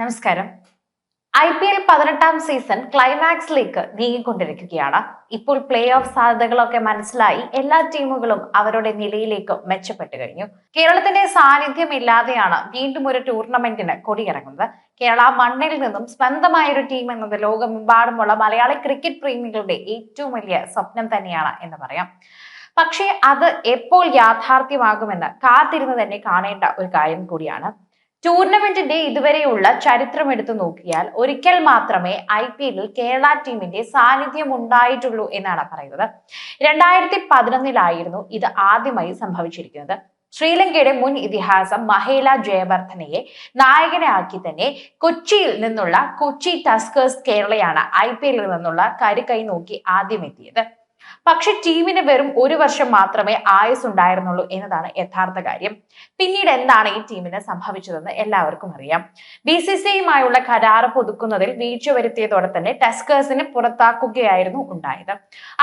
നമസ്കാരം. I P L പതിനെട്ടാം season ക്ലൈമാക്സിലേക്ക് നീങ്ങിക്കൊണ്ടിരിക്കുകയാണ്. ഇപ്പോൾ പ്ലേ ഓഫ് സാധ്യതകളൊക്കെ മനസ്സിലായി എല്ലാ ടീമുകളും അവരുടെ നിലയിലേക്ക് മെച്ചപ്പെട്ടു കഴിഞ്ഞു. കേരളത്തിന്റെ സാന്നിധ്യം ഇല്ലാതെയാണ് വീണ്ടും ഒരു ടൂർണമെന്റിന് കൊടിയിറങ്ങുന്നത്. കേരള മണ്ണിൽ നിന്നും സ്വന്തമായ ഒരു ടീം എന്നത് ലോകമെമ്പാടുമുള്ള മലയാളി ക്രിക്കറ്റ് പ്രേമികളുടെ ഏറ്റവും വലിയ സ്വപ്നം തന്നെയാണ് എന്ന് പറയാം. പക്ഷേ അത് എപ്പോൾ യാഥാർത്ഥ്യമാകുമെന്ന് കാത്തിരുന്ന് തന്നെ കാണേണ്ട ഒരു കാര്യം കൂടിയാണ്. ടൂർണമെന്റിന്റെ ഇതുവരെയുള്ള ചരിത്രം എടുത്തു നോക്കിയാൽ ഒരിക്കൽ മാത്രമേ ഐ പി എല്ലിൽ കേരള ടീമിന്റെ സാന്നിധ്യം ഉണ്ടായിട്ടുള്ളൂ എന്നാണ് പറയുന്നത്. രണ്ടായിരത്തി പതിനൊന്നിലായിരുന്നു ഇത് ആദ്യമായി സംഭവിച്ചിരിക്കുന്നത്. ശ്രീലങ്കയുടെ മുൻ ഇതിഹാസം മഹേല ജയവർദ്ധനയെ നായകനാക്കി തന്നെ കൊച്ചിയിൽ നിന്നുള്ള കൊച്ചി ടസ്കേഴ്സ് കേരളയാണ് ഐ പി എല്ലിൽ നിന്നുള്ള കരുകൈ നോക്കി ആദ്യം എത്തിയത് പക്ഷെ ടീമിന് വെറും ഒരു വർഷം മാത്രമേ ആയുസ് ഉണ്ടായിരുന്നുള്ളൂ എന്നതാണ് യഥാർത്ഥ കാര്യം. പിന്നീട് എന്താണ് ഈ ടീമിന് സംഭവിച്ചതെന്ന് എല്ലാവർക്കും അറിയാം. ബി സി സി ഐയുമായുള്ള കരാറ് പുതുക്കുന്നതിൽ വീഴ്ച വരുത്തിയതോടെ തന്നെ ടെസ്കേഴ്സിനെ പുറത്താക്കുകയായിരുന്നു ഉണ്ടായത്.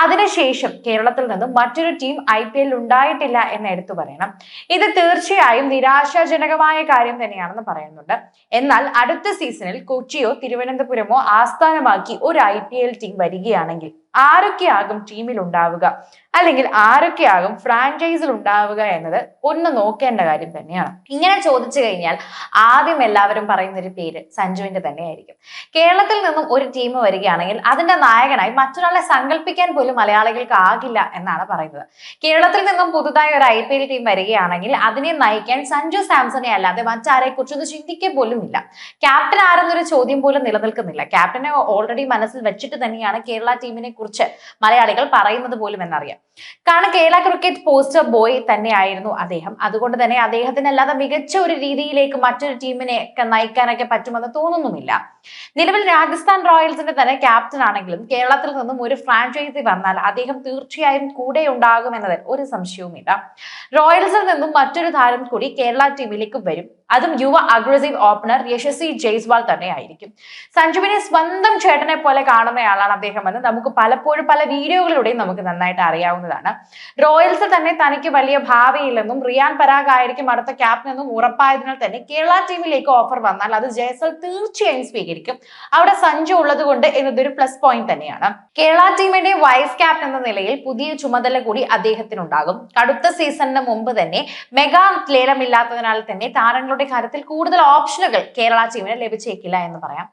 അതിനുശേഷം കേരളത്തിൽ നിന്നും മറ്റൊരു ടീം ഐ പി എല്ലിൽ ഉണ്ടായിട്ടില്ല എന്ന് എടുത്തു പറയണം. ഇത് തീർച്ചയായും നിരാശാജനകമായ കാര്യം തന്നെയാണെന്ന് പറയുന്നുണ്ട്. എന്നാൽ അടുത്ത സീസണിൽ കൊച്ചിയോ തിരുവനന്തപുരമോ ആസ്ഥാനമാക്കി ഒരു ഐ ടീം വരികയാണെങ്കിൽ ആരൊക്കെയാകും ടീമിൽ ഉണ്ടാവുക? അല്ലെങ്കിൽ ആരൊക്കെയാകും ഫ്രാഞ്ചൈസിൽ ഉണ്ടാവുക എന്നത് ഒന്ന് നോക്കേണ്ട കാര്യം തന്നെയാണ്. ഇങ്ങനെ ചോദിച്ചു കഴിഞ്ഞാൽ ആദ്യം എല്ലാവരും പറയുന്ന ഒരു പേര് സഞ്ജുവിന്റെ തന്നെയായിരിക്കും. കേരളത്തിൽ നിന്നും ഒരു ടീം വരികയാണെങ്കിൽ അതിന്റെ നായകനായി മറ്റൊരാളെ സങ്കല്പിക്കാൻ പോലും മലയാളികൾക്ക് ആകില്ല എന്നാണ് പറയുന്നത്. കേരളത്തിൽ നിന്നും പുതുതായി ഒരു ഐ പി എൽ ടീം വരികയാണെങ്കിൽ അതിനെ നയിക്കാൻ സഞ്ജു സാംസണെ അല്ലാതെ മറ്റാരെ കുറിച്ചൊന്നും ചിന്തിക്കുക പോലും ഇല്ല. ക്യാപ്റ്റൻ ആരെന്നൊരു ചോദ്യം പോലും നിലനിൽക്കുന്നില്ല. ക്യാപ്റ്റനെ ഓൾറെഡി മനസ്സിൽ വെച്ചിട്ട് തന്നെയാണ് കേരള ടീമിനെ കുറിച്ച് മലയാളികൾ പറയുന്നത് പോലും എന്നറിയാം. കാരണം കേരള ക്രിക്കറ്റ് പോസ്റ്റർ ബോയ് തന്നെയായിരുന്നു അദ്ദേഹം. അതുകൊണ്ട് തന്നെ അദ്ദേഹത്തിന് അല്ലാതെ മികച്ച ഒരു രീതിയിലേക്ക് മറ്റൊരു ടീമിനെ ഒക്കെ നയിക്കാനൊക്കെ പറ്റുമെന്ന് തോന്നുന്നുമില്ല. നിലവിൽ രാജസ്ഥാൻ റോയൽസിന്റെ തന്നെ ക്യാപ്റ്റൻ ആണെങ്കിലും കേരളത്തിൽ നിന്നും ഒരു ഫ്രാഞ്ചൈസി വന്നാൽ അദ്ദേഹം തീർച്ചയായും കൂടെ ഉണ്ടാകുമെന്നതിൽ ഒരു സംശയവുമില്ല. റോയൽസിൽ നിന്നും മറ്റൊരു താരം കൂടി കേരള ടീമിലേക്ക് വരും. അതും യുവ അഗ്രസീവ് ഓപ്പണർ യശസ്വി ജയ്സ്വാൾ തന്നെയായിരിക്കും. സഞ്ജുവിനെ സ്വന്തം ചേട്ടനെ പോലെ കാണുന്നയാളാണ് അദ്ദേഹം എന്ന് നമുക്ക് പലപ്പോഴും പല വീഡിയോകളിലൂടെയും നമുക്ക് നന്നായിട്ട് അറിയാവുന്നതാണ്. റോയൽസ് തന്നെ തനിക്ക് വലിയ ഭാവിയില്ലെന്നും റിയാൻ പരാഗ് ആയിരിക്കും അടുത്ത ക്യാപ്റ്റൻ എന്നും ഉറപ്പായതിനാൽ തന്നെ കേരള ടീമിലേക്ക് ഓഫർ വന്നാൽ അത് ജയ്സൽ തീർച്ചയായും സ്വീകരിക്കും. അവിടെ സഞ്ജു ഉള്ളത് കൊണ്ട് എന്നതൊരു പ്ലസ് പോയിന്റ് തന്നെയാണ്. കേരള ടീമിന്റെ വൈസ് ക്യാപ്റ്റൻ എന്ന നിലയിൽ പുതിയ ചുമതല കൂടി അദ്ദേഹത്തിനുണ്ടാകും. കടുത്ത സീസണിന് മുമ്പ് തന്നെ മെഗാ ലേലമില്ലാത്തതിനാൽ തന്നെ താരങ്ങളുടെ കാര്യത്തിൽ കൂടുതൽ ഓപ്ഷനുകൾ കേരള ടീമിന് ലഭിച്ചേക്കില്ല എന്ന് പറയാം.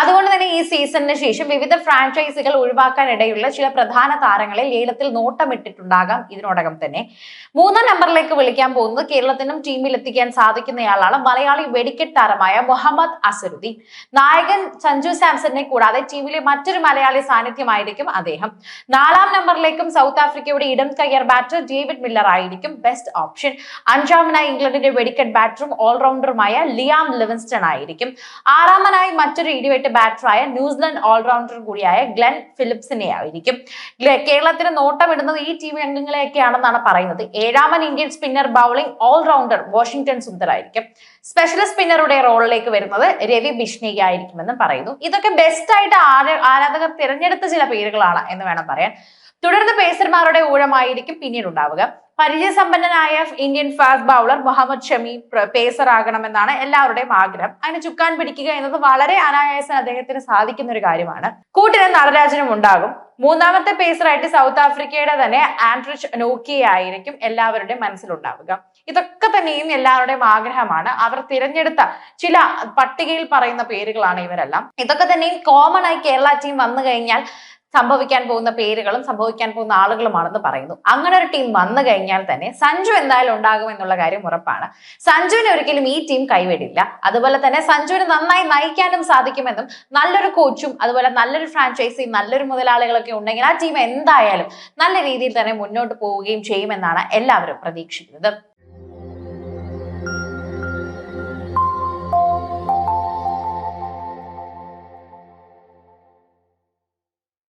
അതുകൊണ്ട് തന്നെ ഈ സീസണിന് ശേഷം വിവിധ ഫ്രാഞ്ചൈസികൾ ഒഴിവാക്കാൻ ഇടയുള്ള ചില പ്രധാന താരങ്ങളെ ലേലത്തിൽ നോട്ടമിട്ടിട്ടുണ്ടാകാം ഇതിനോടകം തന്നെ. മൂന്നാം നമ്പറിലേക്ക് വിളിക്കാൻ പോകുന്നത് കേരളത്തിനും ടീമിൽ എത്തിക്കാൻ സാധിക്കുന്നയാളാണ് മലയാളി വെടിക്കെട്ട് താരമായ മുഹമ്മദ് അസരുദ്ദീൻ. നായകൻ സഞ്ജു സാംസണിനെ കൂടാതെ ടീമിലെ മറ്റൊരു മലയാളി സാന്നിധ്യമായിരിക്കും അദ്ദേഹം. നാലാം നമ്പറിലേക്കും സൗത്ത് ആഫ്രിക്കയുടെ ഇടം കയ്യർ ബാറ്റർ ഡേവിഡ് മില്ലർ ആയിരിക്കും ബെസ്റ്റ് ഓപ്ഷൻ. അഞ്ചാമനായി ഇംഗ്ലണ്ടിന്റെ വെടിക്കെട്ട് ബാറ്ററും ഓൾറൗണ്ടറുമായ ലിയാം ലിവിൻസ്റ്റൺ ആയിരിക്കും ആറാമനായി മറ്റൊരു ഇടിവെട്ട് ബാറ്ററായ ന്യൂസിലൻഡ് ഓൾറൗണ്ടർ കൂടിയായ ഗ്ലെൻ ഫിലിപ്സിനെ ആയിരിക്കും കേരളത്തിന് നോട്ടമിടുന്നത് ഈ ടീം അംഗങ്ങളെയൊക്കെയാണെന്നാണ് പറയുന്നത്. ഏഴാമൻ Indian spinner bowling allrounder Washington Sundar ആയിരിക്കും സ്പെഷ്യലിസ്റ്റ് സ്പിന്നറുടെ റോളിലേക്ക് വരുന്നത് രവി ബിഷ്ണിക ആയിരിക്കുമെന്നും പറയുന്നു. ഇതൊക്കെ ബെസ്റ്റ് ആയിട്ട് ആരാധകർ തിരഞ്ഞെടുത്ത ചില പേരുകളാണ് എന്ന് വേണം പറയാൻ. തുടർന്ന് പേസർമാരുടെ ഊഴമായിരിക്കും പിന്നീട് ഉണ്ടാവുക പരിചയസമ്പന്നനായ Indian fast bowler Mohammed Shami pacer ആകണമെന്നാണ് എല്ലാവരുടെയും ആഗ്രഹം. അതിന് ചുക്കാൻ പിടിക്കുക എന്നത് വളരെ അനായാസം അദ്ദേഹത്തിന് സാധിക്കുന്ന ഒരു കാര്യമാണ്. കൂട്ടിന് നടരാജനും ഉണ്ടാകും. മൂന്നാമത്തെ പേസറായിട്ട് സൗത്ത് ആഫ്രിക്കയുടെ തന്നെ ആൻഡ്രിച്ച് നോക്കിയ ആയിരിക്കും എല്ലാവരുടെയും മനസ്സിലുണ്ടാവുക. ഇതൊക്കെ തന്നെയും എല്ലാവരുടെയും ആഗ്രഹമാണ്. അവർ തിരഞ്ഞെടുത്ത ചില പട്ടികയിൽ പറയുന്ന പേരുകളാണ് ഇവരെല്ലാം. ഇതൊക്കെ തന്നെയും കോമൺ ആയി കേരള ടീം വന്നു കഴിഞ്ഞാൽ സംഭവിക്കാൻ പോകുന്ന പേരുകളും സംഭവിക്കാൻ പോകുന്ന ആളുകളുമാണെന്ന് പറയുന്നു. അങ്ങനെ ഒരു ടീം വന്നു കഴിഞ്ഞാൽ തന്നെ സഞ്ജു എന്തായാലും ഉണ്ടാകും എന്നുള്ള കാര്യം ഉറപ്പാണ്. സഞ്ജുവിനെ ഒരിക്കലും ഈ ടീം കൈവിടില്ല. അതുപോലെ തന്നെ സഞ്ജുവിനെ നന്നായി നയിക്കാനും സാധിക്കുമെന്നും നല്ലൊരു കോച്ചും അതുപോലെ നല്ലൊരു ഫ്രാഞ്ചൈസിയും നല്ലൊരു മുതലാളികളൊക്കെ ഉണ്ടെങ്കിൽ ആ ടീം എന്തായാലും നല്ല രീതിയിൽ തന്നെ മുന്നോട്ട് പോവുകയും ചെയ്യുമെന്നാണ് എല്ലാവരും പ്രതീക്ഷിക്കുന്നത്.